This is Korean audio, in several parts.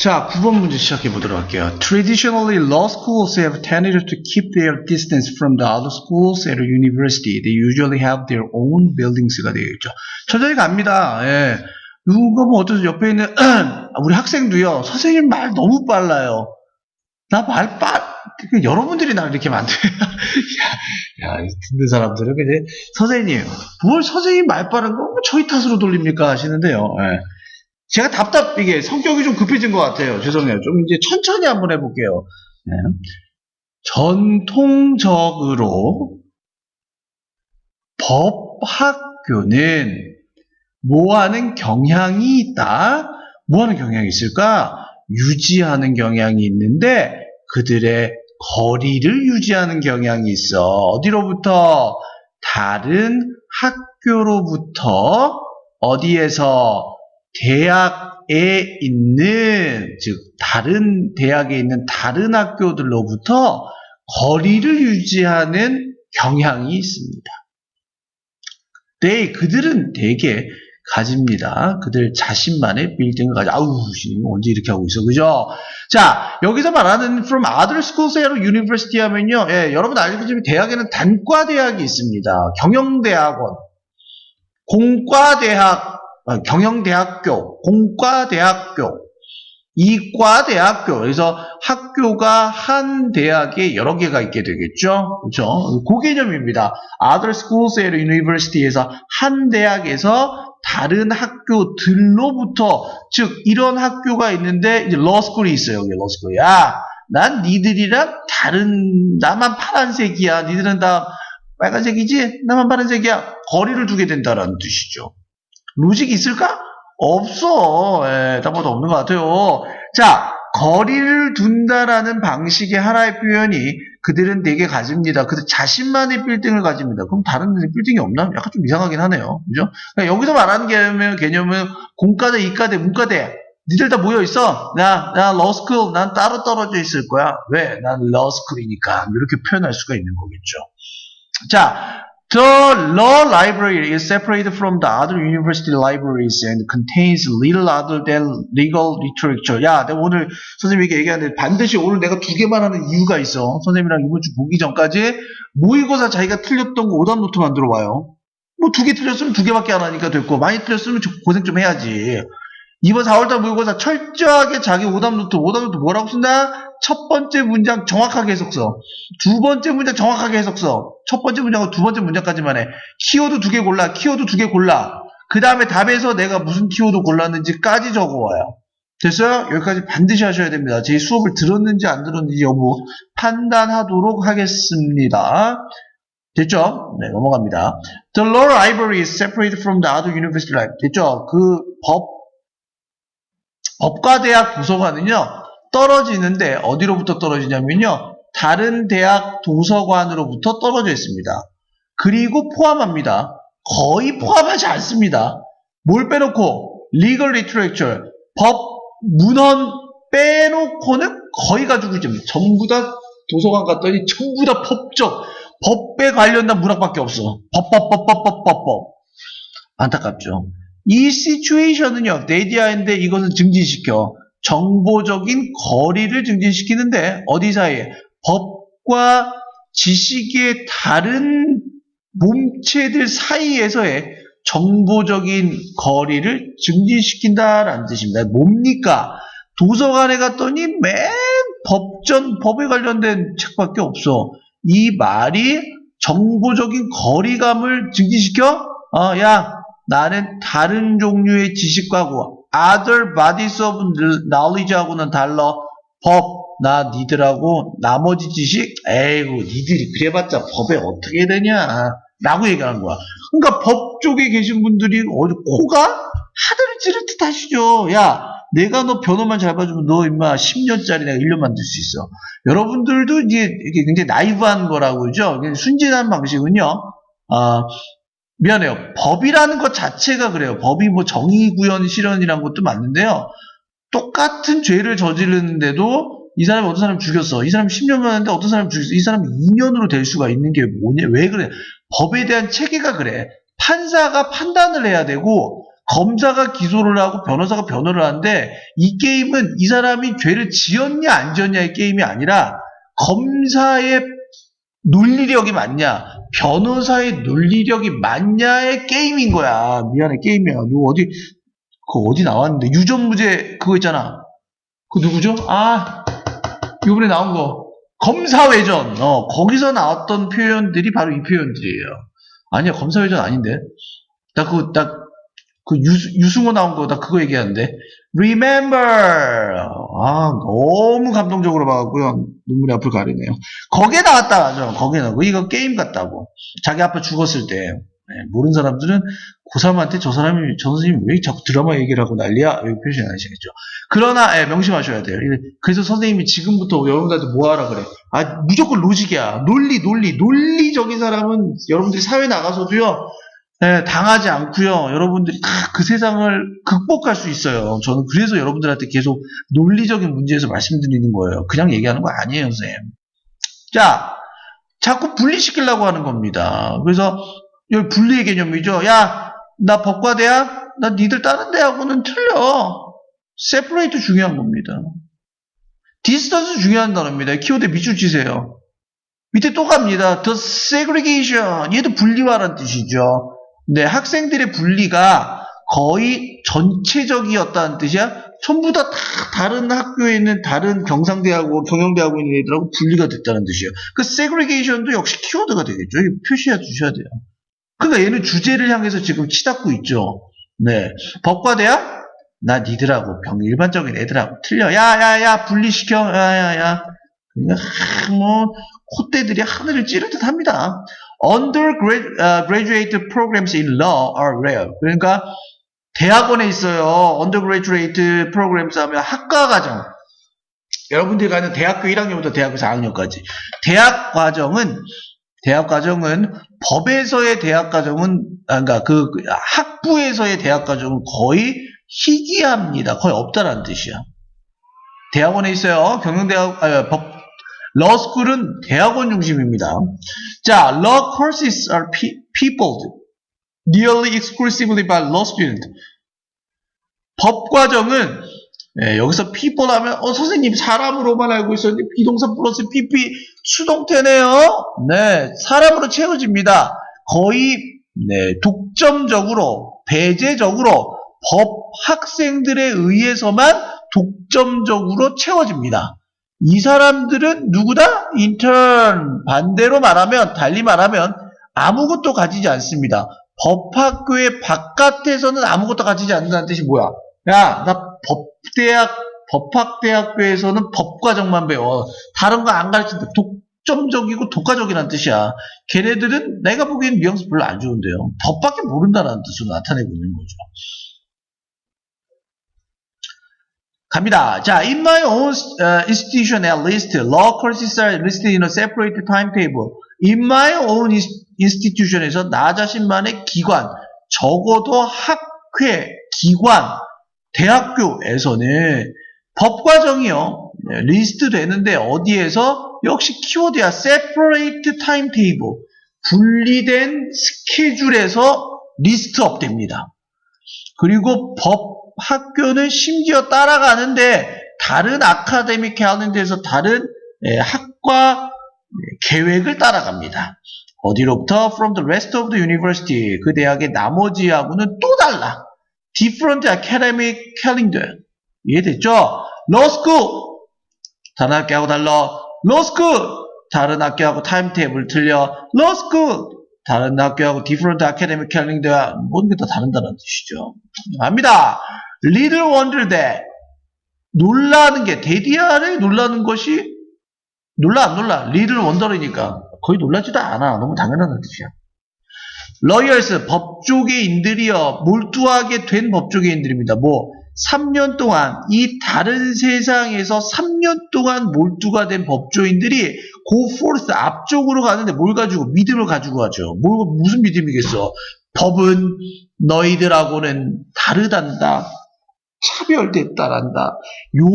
자, 9번 문제 시작해 보도록 할게요. Traditionally, law schools have tended to keep their distance from the other schools at a university. They usually have their own buildings가 되겠죠. 천천히 갑니다. 예. 누가 뭐 어쩌서 옆에 있는 우리 학생도요. 선생님 말 너무 빨라요. 나 말 빨. 그 여러분들이 나를 이렇게 만들어요. 야, 야, 이 듣는 사람들은 그냥 선생님, 뭘 선생님 말 빠른 거 저희 탓으로 돌립니까 하시는데요. 예. 제가 답답, 이게 성격이 좀 급해진 것 같아요. 죄송해요. 좀 이제 천천히 한번 해볼게요. 네. 전통적으로 법학교는 뭐 하는 경향이 있다? 뭐 하는 경향이 있을까? 유지하는 경향이 있는데 그들의 거리를 유지하는 경향이 있어. 어디로부터? 다른 학교로부터 어디에서 대학에 있는 즉 다른 대학에 있는 다른 학교들로부터 거리를 유지하는 경향이 있습니다. 네, 그들은 대개 가집니다. 그들 자신만의 빌딩을 가져. 아우, 씨, 언제 이렇게 하고 있어, 그죠? 자, 여기서 말하는 from other schools at university 하면요, 예, 여러분 알겠지만 대학에는 단과 대학이 있습니다. 경영대학원, 공과대학, 어, 경영대학교, 공과대학교, 이과대학교. 그래서 학교가 한 대학에 여러 개가 있게 되겠죠. 그렇죠? 그 개념입니다. Other schools at university에서 한 대학에서 다른 학교들로부터 즉 이런 학교가 있는데 이제 school이 있어요. 여기 law school. 야, 난 니들이랑 다른 나만 파란색이야. 니들은 다 빨간색이지? 나만 파란색이야. 거리를 두게 된다라는 뜻이죠. 로직이 있을까? 없어. 예, 딱 봐도 없는 것 같아요. 자, 거리를 둔다라는 방식의 하나의 표현이 그들은 되게 가집니다. 그들 자신만의 빌딩을 가집니다. 그럼 다른 빌딩이 없나? 약간 좀 이상하긴 하네요. 그죠? 그러니까 여기서 말하는 개념은, 개념은 공과대, 이과대, 문과대. 니들 다 모여 있어. 나, 나 러스쿨, 난 따로 떨어져 있을 거야. 왜? 난 러스쿨이니까. 이렇게 표현할 수가 있는 거겠죠. 자, The law library is separated from the other university libraries and contains little other than legal literature. 야, 내가 오늘 선생님에게 얘기하는데 반드시 오늘 내가 두 개만 하는 이유가 있어. 선생님이랑 이번 주 보기 전까지 모의고사 자기가 틀렸던 거 오답 노트 만들어 와요. 뭐 두 개 틀렸으면 두 개밖에 안 하니까 됐고 많이 틀렸으면 좀 고생 좀 해야지. 이번 4월달 모의고사 철저하게 자기 오답 노트, 오답 노트 뭐라고 쓴다? 첫 번째 문장 정확하게 해석 써. 두 번째 문장 정확하게 해석 써. 첫 번째 문장과 두 번째 문장까지만 해. 키워드 두 개 골라. 키워드 두 개 골라. 그 다음에 답에서 내가 무슨 키워드 골랐는지까지 적어와요. 됐어요? 여기까지 반드시 하셔야 됩니다. 제 수업을 들었는지 안 들었는지 여부 판단하도록 하겠습니다. 됐죠? 네, 넘어갑니다. The law library is separated from the other university library. 됐죠? 그 법, 법과 대학 도서관은요, 떨어지는데 어디로부터 떨어지냐면요. 다른 대학 도서관으로부터 떨어져 있습니다. 그리고 포함합니다. 거의 포함하지 않습니다. 뭘 빼놓고 legal literature 법 문헌 빼놓고는 거의 가지고 있죠. 전부 다 도서관 갔더니 전부 다 법적 법에 관련된 문학밖에 없어. 법법법법법법법 안타깝죠. 이 시츄에이션은요 데이디아인데 이것은 증진시켜 정보적인 거리를 증진시키는데 어디 사이에 법과 지식의 다른 몸체들 사이에서의 정보적인 거리를 증진시킨다라는 뜻입니다. 뭡니까? 도서관에 갔더니 맨 법전 법에 관련된 책밖에 없어. 이 말이 정보적인 거리감을 증진시켜? 어, 야, 나는 다른 종류의 지식과고 other bodies of knowledge하고는 달라. 법, 나 니들하고 나머지 지식, 에이구 니들이 그래봤자 법에 어떻게 되냐 라고 얘기하는 거야. 그러니까 법 쪽에 계신 분들이 어디 코가 하늘을 찌를 듯 하시죠. 야, 내가 너 변호만 잘 봐주면 너 임마 10년짜리 내가 1년 만들 수 있어. 여러분들도 이게, 굉장히 나이브한 거라고 그러죠. 순진한 방식은요. 어, 미안해요. 법이라는 것 자체가 그래요. 법이 뭐 정의 구현 실현이라는 것도 맞는데요. 똑같은 죄를 저지르는데도 이 사람이 어떤 사람 죽였어. 이 사람이 10년 만인데 어떤 사람 죽였어. 이 사람이 2년으로 될 수가 있는 게 뭐냐? 왜 그래? 법에 대한 체계가 그래. 판사가 판단을 해야 되고 검사가 기소를 하고 변호사가 변호를 하는데 이 게임은 이 사람이 죄를 지었냐 안 지었냐의 게임이 아니라 검사의 논리력이 맞냐 변호사의 논리력이 맞냐의 게임인 거야 미안해 게임이야 누구 어디 그 어디 나왔는데? 유전무죄 그거 있잖아. 그 누구죠? 아 이번에 나온 거. 검사회전. 어 거기서 나왔던 표현들이 바로 이 표현들이에요. 아니야 검사회전 아닌데. 나 그거 나그 유 승호 나온 거 나 그거 얘기하는데. Remember. 아 너무 감동적으로 봐갖고요. 눈물이 앞을 가리네요. 거기에 나왔다. 맞아 거기에 나오고 이거 게임 같다고. 자기 아빠 죽었을 때 네, 모르는 사람들은 고3한테 저 사람이 저 선생님이 왜 자꾸 드라마 얘기를 하고 난리야 여기 표시 안 하시겠죠 그러나 예, 명심하셔야 돼요 그래서 선생님이 지금부터 여러분들한테 뭐 하라 그래 아 무조건 로직이야 논리 논리 논리적인 사람은 여러분들이 사회 나가서도요 예, 당하지 않고요. 여러분들이 다 그 세상을 극복할 수 있어요. 저는 그래서 여러분들한테 계속 논리적인 문제에서 말씀드리는 거예요. 그냥 얘기하는 거 아니에요, 선생님. 자, 자꾸 분리시키려고 하는 겁니다. 그래서 여기 분리의 개념이죠. 야, 나 법과대학, 나 니들 다른 대학하고는 틀려. 세퍼레이트 중요한 겁니다. 디스턴스 중요한 단어입니다. 키워드 밑줄 치세요. 밑에 또 갑니다. The segregation. 얘도 분리화라는 뜻이죠. 네, 학생들의 분리가 거의 전체적이었다는 뜻이야. 전부 다, 다 다른 학교에 있는 다른 경상대하고 경영대하고 있는 애들하고 분리가 됐다는 뜻이에요. 그 segregation도 역시 키워드가 되겠죠. 표시해 주셔야 돼요. 그러니까 얘는 주제를 향해서 지금 치닫고 있죠. 네, 법과대학 나 니들하고 병 일반적인 애들하고 틀려. 야 야 야 분리시켜. 야 야 야. 그러니까 뭐 콧대들이 하늘을 찌를 듯 합니다. Undergraduate programs in law are rare. 그러니까 대학원에 있어요. Undergraduate programs 하면 학과 과정. 여러분들이 가는 대학교 1학년부터 대학교 4학년까지. 대학 과정은 대학 과정은 법에서의 대학 과정은 아, 그러니까 그 학부에서의 대학 과정은 거의 희귀합니다. 거의 없다라는 뜻이야. 대학원에 있어요. 경영대학 아, 법 러스쿨은 대학원 중심입니다. 자, law courses are pe- peopled nearly exclusively by law students. 법 과정은 예, 여기서 하면 어 선생님 사람으로만 알고 있었는데 비동사 플러스 pp 수동태네요. 네, 사람으로 채워집니다. 거의 네, 독점적으로 배제적으로 법 학생들에 의해서만 독점적으로 채워집니다. 이 사람들은 누구다? 인턴. 반대로 말하면, 달리 말하면 아무것도 가지지 않습니다. 법학교의 바깥에서는 아무것도 가지지 않는다는 뜻이 뭐야? 야, 나법 대학, 법학대학교에서는 법과정만 배워. 다른 거 안 가르친다. 독점적이고 독과적이라는 뜻이야. 걔네들은 내가 보기엔 뉘앙스 별로 안 좋은데요. 법밖에 모른다는 뜻으로 나타내고 있는 거죠. 갑니다. 자, in my own uh, institution at least, law courses are listed in a separate timetable. In my own institution에서 나 자신만의 기관, 적어도 학회, 기관, 대학교에서는 법과정이요. 네, 리스트 되는데 어디에서? 역시 키워드야. separate timetable. 분리된 스케줄에서 리스트업 됩니다. 그리고 법 학교는 심지어 따라가는데 다른 아카데믹 캘린더에서 다른 예, 학과 예, 계획을 따라갑니다. 어디로부터? From the rest of the university. 그 대학의 나머지하고는 또 달라. Different academic calendar. 이해됐죠? Law school. 다른 학교하고 달라. Law school. 다른 학교하고 타임 테이블 틀려. Law school. 다른 학교하고 different academic calendar. 모든 게 다 다른다는 뜻이죠. 압니다. Little wonder that. 놀라는 게, 데디아를 놀라는 것이, 놀라, 안 놀라? Little wonder이니까. 거의 놀라지도 않아. 너무 당연한 뜻이야. Lawyers, 법조계인들이요. 몰두하게 된 법조계인들입니다. 뭐, 3년 동안, 이 다른 세상에서 3년 동안 몰두가 된 법조인들이 go forth, 앞쪽으로 가는데 뭘 가지고? 믿음을 가지고 가죠. 뭘, 무슨 믿음이겠어? 법은 너희들하고는 다르단다. 차별됐다란다. 요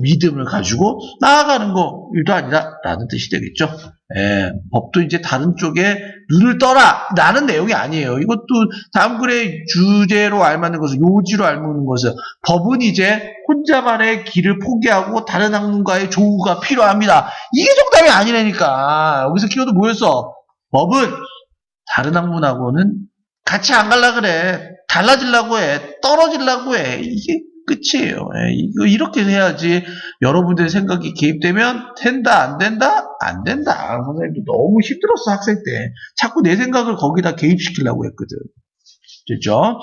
믿음을 가지고 나아가는 거 일도 아니다라는 뜻이 되겠죠. 예, 법도 이제 다른 쪽에 눈을 떠라 라는 내용이 아니에요. 이것도 다음 글의 주제로 알맞는 것은 요지로 알맞는 것은 법은 이제 혼자만의 길을 포기하고 다른 학문가의 조우가 필요합니다. 이게 정답이 아니라니까. 여기서 키워드 뭐였어? 법은 다른 학문하고는 같이 안 갈라 그래. 달라지려고 해. 떨어지려고 해. 이게 끝이에요. 예, 이거 이렇게 해야지 여러분들의 생각이 개입되면 된다 안 된다 안 된다. 선생님도 너무 힘들었어 학생 때. 자꾸 내 생각을 거기다 개입시키려고 했거든. 됐죠?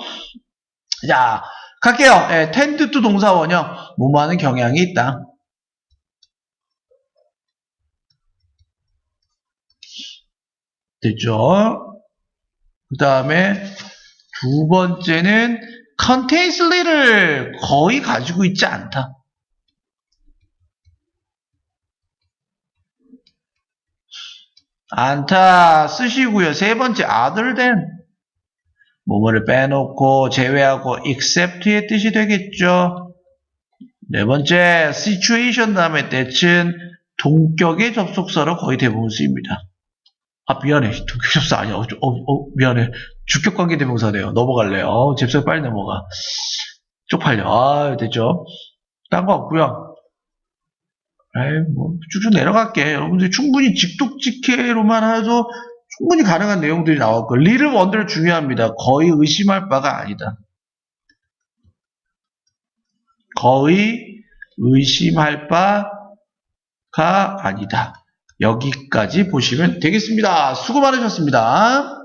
자 갈게요. 예, 텐드 투 동사 원형 뭐뭐하는 경향이 있다. 됐죠? 그 다음에 두 번째는 little 거의 가지고 있지 않다. 않다 쓰시고요. 세 번째 than 뭐뭐를 빼놓고 제외하고 except의 뜻이 되겠죠. 네 번째 situation 다음에 때는 동격의 접속사로 거의 대부분 쓰입니다. 아 미안해 동격 접사 아니야. 어, 어, 어, 미안해. 주격 관계 대명사네요. 넘어갈래요. 어, 잽싸 빨리 넘어가. 쪽팔려. 아 됐죠. 딴 거 없고요. 에이, 뭐, 쭉쭉 내려갈게. 여러분들 충분히 직독직해로만 해도 충분히 가능한 내용들이 나왔고, 리를 원들 중요합니다. 거의 의심할 바가 아니다. 거의 의심할 바가 아니다. 여기까지 보시면 되겠습니다. 수고 많으셨습니다.